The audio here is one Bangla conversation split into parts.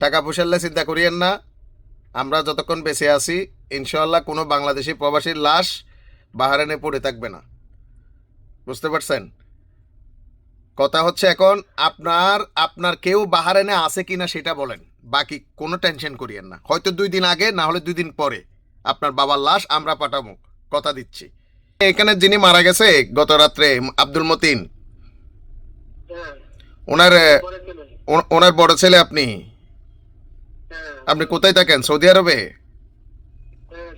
টাকা পয়সার চিন্তা করিয়েন না। আমরা যতক্ষণ বেঁচে আছি ইনশাল্লাহ কোনো বাংলাদেশি প্রবাসীর লাশ বাহারানে পড়ে থাকবে না। বুঝতে পারছেন? কথা হচ্ছে এখন আপনার আপনার কেউ বাহারানে আছে কি না সেটা বলেন। বাকি কোনো টেনশন করিয়েন না। হয়তো দুই দিন আগে না হলে দুই দিন পরে আপনার বাবার লাশ আমরা পাঠাবো। কথা দিচ্ছি। এখানে যিনি মারা গেছে গত রাত্রে আব্দুল মতিন। হ্যাঁ। ওনার ওনার বড় ছেলে আপনি? আপনি কোথায় থাকেন? সৌদি আরবে? হ্যাঁ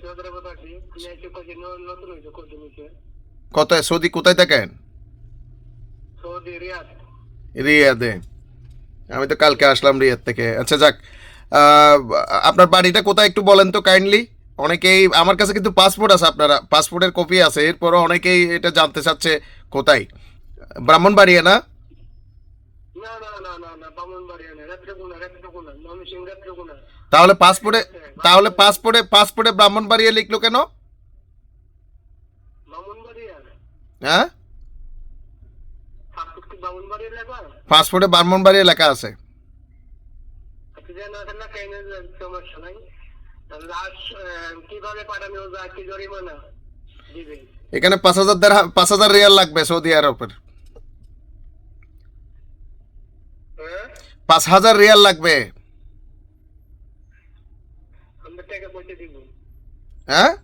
কত কোথায় সৌদি কোথায় থাকেন? রিয়াদে। আমি তো কালকে আসলাম রিয়াদ থেকে। আচ্ছা যাক। আপনার বাড়িটা কোথায় একটু বলেন তো কাইন্ডলি অনেকেই আমার কাছে কিন্তু পাসপোর্ট আছে আপনারা পাসপোর্টের কপি আছে। এরপরও অনেকেই এটা জানতে চাচ্ছে কোথায়? ব্রাহ্মণবাড়িয়া না? তাহলে পাসপোর্টে তাহলে পাসপোর্টে পাসপোর্টে ব্রাহ্মণবাড়িয়া লিখলো কেন? হ্যাঁ? পাসপোর্ট ব্রাহ্মণবাড়িয়া লেখা আছে? আচ্ছা দিবে এখানে পাঁচ হাজার দেড়- পাঁচ হাজার রিয়াল লাগবে সৌদি আরবের হ্যাঁ? পাঁচ হাজার রিয়াল লাগবে। টাকা পয়সা দিব। হ্যাঁ?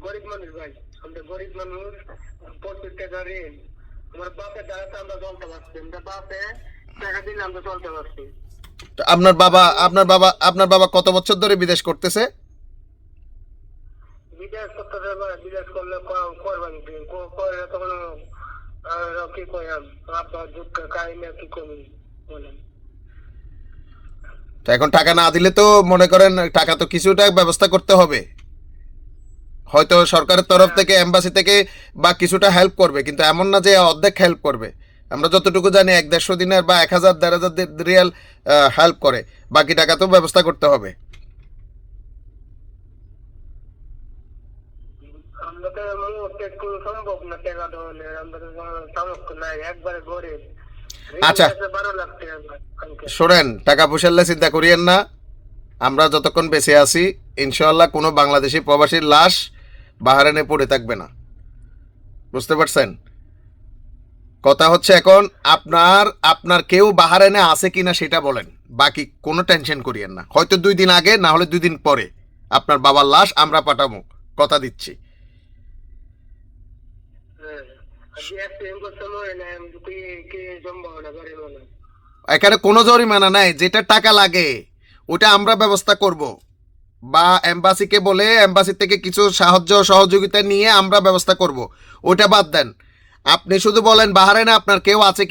গরিব মানুষ ভাই আমরা গরিব মানুষ প্রচুর টাকা ঋণ। আমার বাপের দ্বারা তো আমরা চলতে পারছি আমরা বাপে টাকা দিলে আমরা চলতে পারছি। আপনার বাবা আপনার বাবা আপনার বাবা কত বছর ধরে বিদেশ করতেছে? বিদেশ করতে বিদেশ করলে করবেন কি ক- করে তখন কি কইম আপনার দুঃখ কাহিনী কি কমি বলেন। তো এখন টাকা না দিলে তো মনে করেন টাকা তো কিছুটা ব্যবস্থা করতে হবে। হয়তো সরকারের তরফ থেকে, এম্বাসি থেকে বা কিছুটা হেল্প করবে, কিন্তু এমন না যে অর্ধেক হেল্প করবে। আমরা যতটুকু জানি এক দেড়শো দিনের বা এক হাজার, দেড় হাজার রিয়াল হেল্প করে। বাকি টাকা তো ব্যবস্থা করতে হবে। সম্ভব না টাকা একবারে গরিব। আচ্ছা। শোনেন টাকা পয়সার চিন্তা করিয়েন না। আমরা যতক্ষণ বেঁচে আছি ইনশাল্লাহ কোনো বাংলাদেশি প্রবাসীর লাশ বাহারানে পড়ে থাকবে না। বুঝতে পারছেন? কথা হচ্ছে এখন, আপনার আপনার কেউ বাহারানে আছে কিনা সেটা বলেন। বাকি কোনো টেনশন করিয়েন না। হয়তো দুই দিন আগে, না হলে দুই দিন পরে আপনার বাবার লাশ আমরা পাঠাবো। কথা দিচ্ছি হ্যাঁ আর যে accident করতে মরে না, কি কি সম্ভাবনা গরিব মানুষ এখানে কোনো জরিমানা নাই, যেটা টাকা লাগে, ওটা আমরা ব্যবস্থা করব। বা এম্বাসিকে বলে এম্বাসি থেকে কিছু সাহায্য সহযোগিতা নিয়ে আমরা ব্যবস্থা করব। ওটা বাদ দেন। আপনি শুধু বলেন বাহারাইনে আপনার কেউ আছে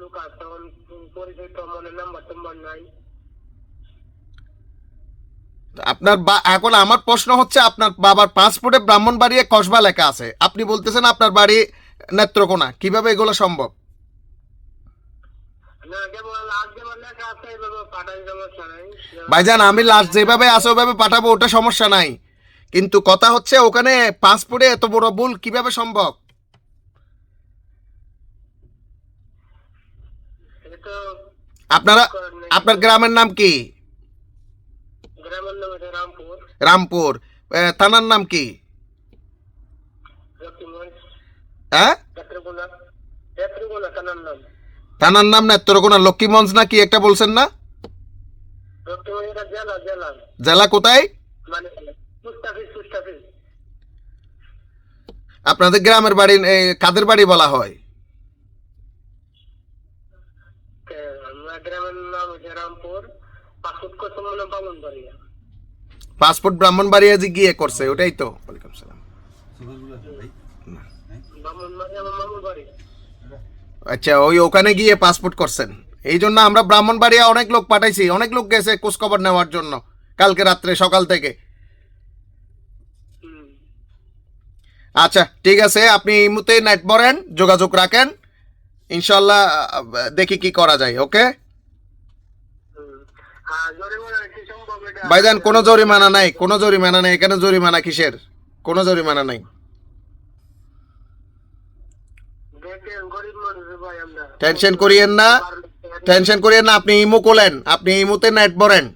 লোক আছে আমার মনে নাম্বার টাম্বার নাই। আপনার বা এখন আমার প্রশ্ন হচ্ছে আপনার বাবার পাসপোর্টে ব্রাহ্মণবাড়িয়া কসবা লেখা আছে। আপনি বলতেছেন আপনার বাড়ি নেত্রকোনা। কীভাবে এগুলো সম্ভব? ভাইজান আমি লাস্ট যেভাবে আছে ওইভাবে পাঠাবো ওটা সমস্যা নাই। কিন্তু কথা হচ্ছে ওখানে পাসপোর্টে এত বড় ভুল কীভাবে সম্ভব? আপনারা আপনার গ্রামের নাম কি? রামপুর। থানার নাম কি? হ্যাঁ? থানার নাম থানার নাম নেত্রকোনা লক্ষ্মীমঞ্জ না কি একটা বলছেন না? জেলা কোথায়? আপনাদের গ্রামের বাড়ি কাদের বাড়ি বলা হয়? গ্রামের নাম রামপুর পাসপোর্ট করতে মনে বামন বাড়িয়া পাসপোর্ট ব্রাহ্মণবাড়িয়া যে গিয়ে করছে, ওটাই তো। ওয়ালাইকুম সালাম আচ্ছা ওই ওখানে গিয়ে পাসপোর্ট করছেন। এই জন্য আমরা ব্রাহ্মণবাড়িয়া অনেক লোক পাঠাইছি, অনেক লোক গেছে খোঁজখবর নেওয়ার জন্য, কালকে রাত্রে, সকাল থেকে। আচ্ছা ঠিক আছে, আপনি এই মুহূর্তে নেট বলেন যোগাযোগ রাখেন। ইনশাল্লাহ দেখি কি করা যায়, ওকে হুম আর জরিমানা কি সম্ভব এটা ভাইজান কোনো জরিমানা নাই কোনো জরিমানা নাই। এখানে জরিমানা কিসের? কোনো জরিমানা নাই। টেনশন করিয়েন না। টেনশন করিয়েন না আপনি ইমো কোলেন আপনি ইমোতে নেট ভরেন।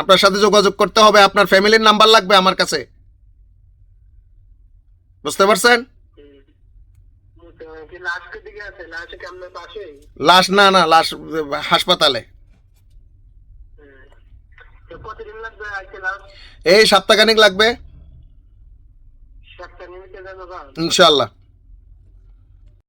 আপনার সাথে যোগাযোগ করতে হবে আপনার ফ্যামিলির নাম্বার লাগবে আমার কাছে। বুঝতে পারছেন? লাশ না না লাশ হাসপাতালে হুম। তো কতদিন লাগবে আজকে লাস্ট এই সপ্তাহখানিক লাগবে? ইনশাল্লাহ